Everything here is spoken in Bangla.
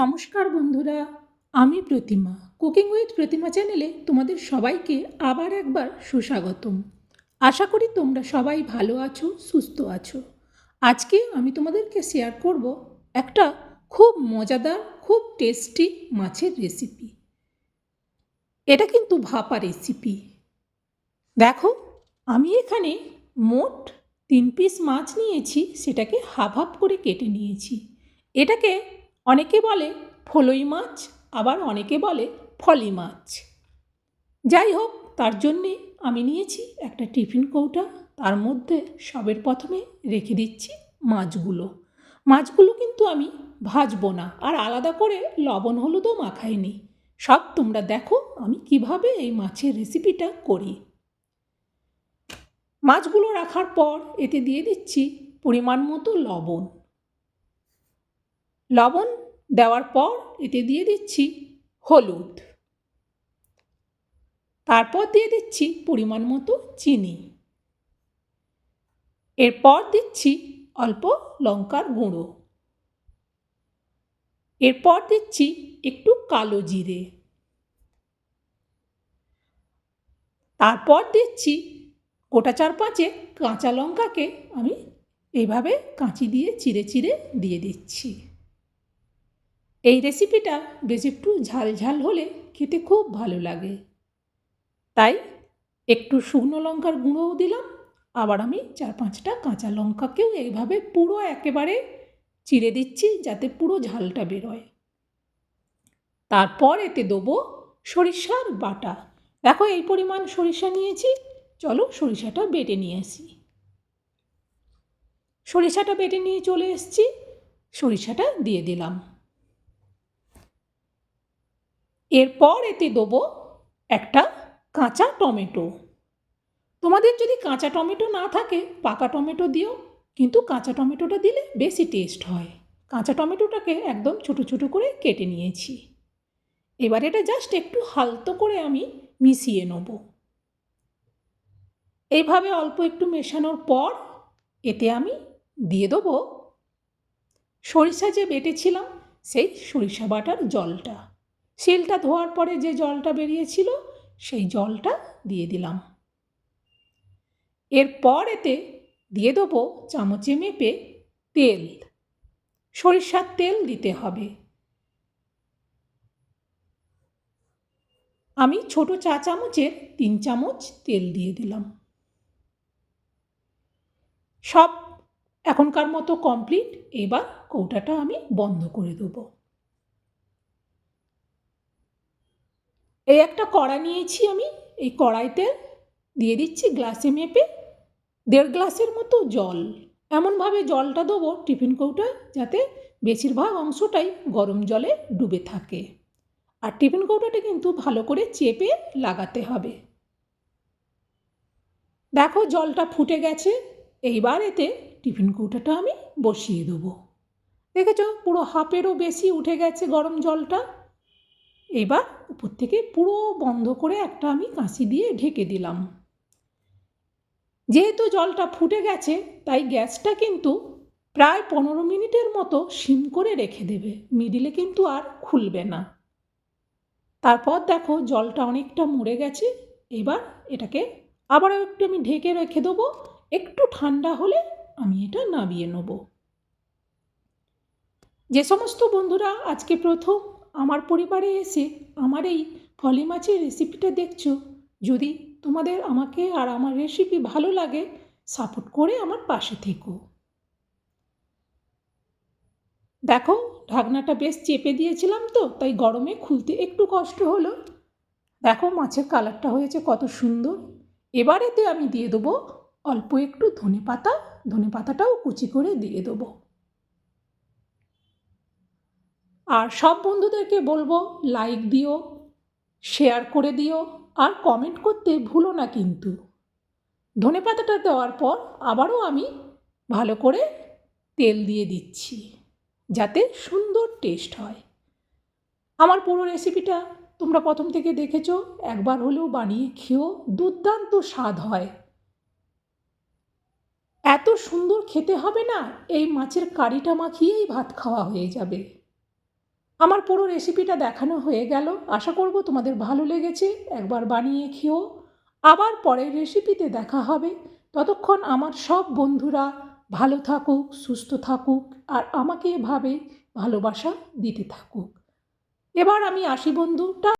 নমস্কার বন্ধুরা, আমি প্রতিমা। কুকিং উইথ প্রতিমা চ্যানেলে তোমাদের সবাইকে আবার একবার সুস্বাগতম। আশা করি তোমরা সবাই ভালো আছো, সুস্থ আছো। আজকে আমি তোমাদেরকে শেয়ার করব একটা খুব মজাদার, খুব টেস্টি মাছের রেসিপি এটা কিন্তু ভাপা রেসিপি দেখো, আমি এখানে মোট তিন পিস মাছ নিয়েছি, সেটাকে হাফ হাফ করে কেটে নিয়েছি। এটাকে অনেকে বলে ফলই মাছ, আবার অনেকে বলে ফলি মাছ। যাই হোক, তার জন্যে আমি নিয়েছি একটা টিফিন কৌটা। তার মধ্যে সবের প্রথমে রেখে দিচ্ছি মাছগুলো। মাছগুলো কিন্তু আমি ভাজবো না, আর আলাদা করে লবণ, হলুদও মাখাইনি। সব তোমরা দেখো আমি কীভাবে এই মাছের রেসিপিটা করি। মাছগুলো রাখার পর এতে দিয়ে দিচ্ছি পরিমাণ মতো লবণ। লবণ দেওয়ার পর এতে দিয়ে দিচ্ছি হলুদ। তারপর দিয়ে দিচ্ছি পরিমাণ মতো চিনি। এরপর দিচ্ছি অল্প লঙ্কার গুঁড়ো। এরপর দিচ্ছি একটু কালো জিরে। তারপর দিচ্ছি গোটা চার পাঁচে কাঁচা লঙ্কাকে আমি এইভাবে কাঁচি দিয়ে চিড়ে চিড়ে দিয়ে দিচ্ছি। এই রেসিপিটা বেশ একটু ঝাল ঝাল হলে খেতে খুব ভালো লাগে। তাই একটু শুকনো লঙ্কার গুঁড়োও দিলাম, আবার আমি চার পাঁচটা কাঁচা লঙ্কাকেও এইভাবে পুরো একেবারে চিড়ে দিচ্ছি যাতে পুরো ঝালটা বেরোয়। তারপর এতে দেবো সরিষার বাটা। দেখো এই পরিমাণ সরিষা নিয়েছি, চলো সরিষাটা বেটে নিয়ে আসি। সরিষাটা বেটে নিয়ে চলে এসেছি, সরিষাটা দিয়ে দিলাম। এরপর এতে দেবো একটা কাঁচা টমেটো। তোমাদের যদি কাঁচা টমেটো না থাকে, পাকা টমেটো দিও, কিন্তু কাঁচা টমেটোটা দিলে বেশি টেস্ট হয়। কাঁচা টমেটোটাকে একদম ছোটো ছোটো করে কেটে নিয়েছি। এবার এটা জাস্ট একটু হালতো করে আমি মিশিয়ে নেব। এইভাবে অল্প একটু মেশানোর পর এতে আমি দিয়ে দেবো সরিষা যে বেটেছিলাম, সেই সরিষা বাটার জলটা। শিলটা ধোয়ার পরে যে জলটা বেরিয়েছিল, সেই জলটা দিয়ে দিলাম। এরপর এতে দিয়ে দেবো চামচে মেপে তেল। সরিষার তেল দিতে হবে। আমি ছোট চা চামচের তিন চামচ তেল দিয়ে দিলাম। সব এখনকার মতো কমপ্লিট। এবার কৌটাটা আমি বন্ধ করে দেবো। এই একটা কড়া নিয়েছি আমি, এই কড়াইতে দিয়ে দিচ্ছি গ্লাসে মেপে দেড় গ্লাসের মতো জল। এমনভাবে জলটা দেবো টিফিন কৌটা যাতে বেশিরভাগ অংশটাই গরম জলে ডুবে থাকে। আর টিফিন কৌটাটা কিন্তু ভালো করে চেপে লাগাতে হবে। দেখো জলটা ফুটে গেছে, এইবার এতে টিফিন কৌটাটা আমি বসিয়ে দেবো। দেখেছ পুরো হাফেরও বেশি উঠে গেছে গরম জলটা। এবার উপর থেকে পুরো বন্ধ করে একটা আমি কাঁচি দিয়ে ঢেকে দিলাম। যেহেতু জলটা ফুটে গেছে, তাই গ্যাসটা কিন্তু প্রায় পনেরো মিনিটের মতো সিম করে রেখে দেবে। মিডিলে কিন্তু আর খুলবে না। তারপর দেখো জলটা অনেকটা মরে গেছে। এবার এটাকে আবারও একটু আমি ঢেকে রেখে দেবো। একটু ঠান্ডা হলে আমি এটা নামিয়ে নেব। যে সমস্ত বন্ধুরা আজকে প্রথম আমার পরিবারে এসে আমার এই ফলি মাছের রেসিপিটা দেখছ? যদি তোমাদের আমাকে আর আমার রেসিপি ভালো লাগে সাপোর্ট করে আমার পাশে থেকো। দেখো, ঢাকনাটা বেশ চেপে দিয়েছিলাম তো, তাই গরমে খুলতে একটু কষ্ট হলো। দেখো, মাছের কালারটা হয়েছে কত সুন্দর। এবার এতে আমি দিয়ে দেবো অল্প একটু ধনে পাতা ধনে পাতাটাও কুচি করে দিয়ে দেবো। আর সব বন্ধুদেরকে বলব লাইক দিও শেয়ার করে দিও, আর কমেন্ট করতে ভুলো না কিন্তু। ধনে পাতাটা দেওয়ার পর আবারও আমি ভালো করে তেল দিয়ে দিচ্ছি, যাতে সুন্দর টেস্ট হয়। আমার পুরো রেসিপিটা তোমরা প্রথম থেকে দেখেছ, একবার হলেও বানিয়ে খেয়েও দুর্দান্ত স্বাদ হয়। এত সুন্দর খেতে হবে না, এই মাছের কারিটা মাখিয়েই ভাত খাওয়া হয়ে যাবে। আমার পুরো রেসিপিটা দেখানো হয়ে গেল। আশা করব তোমাদের ভালো লেগেছে। একবার বানিয়ে খেও। আবার পরের রেসিপিতে দেখা হবে। ততক্ষণ আমার সব বন্ধুরা ভালো থাকুক, সুস্থ থাকুক, আর আমাকে এভাবে ভালোবাসা দিতে থাকুক। এবার আমি আসি বন্ধুটা